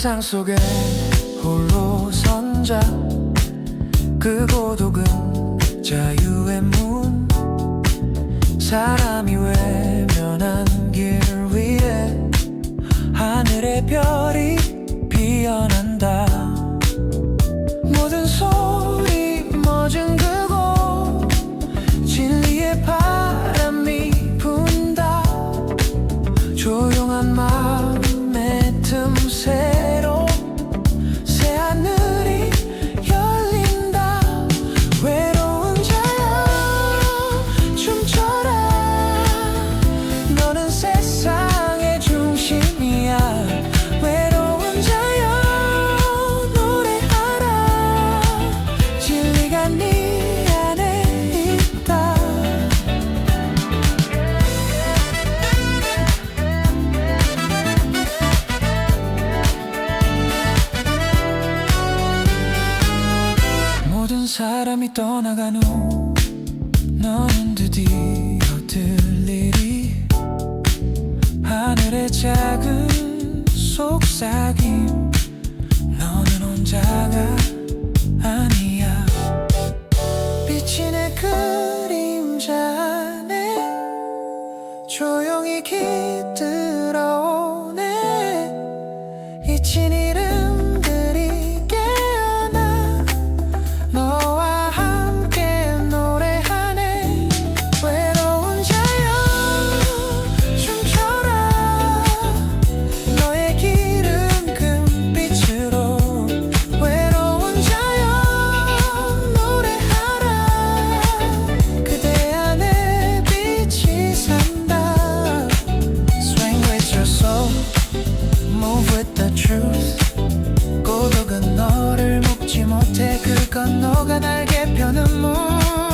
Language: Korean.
세상 속에 홀로 선자. 그 고독은 자유의 문. 사람이 외면한 길 위에 하늘의 별이 피어난다. 모든 소리 멎은 그곳 진리의 바람이 분다. 조용한 마음의 틈새 사람이 떠나간 후 너는 드디어 들리리 하늘의 작은 속삭임. 너는 혼자가 아니야. 빛이 내 그림자 안에 조용히 깃들어 with the truth. 고독은 너를 묶지 못해. 그건 너가 날개 펴는 문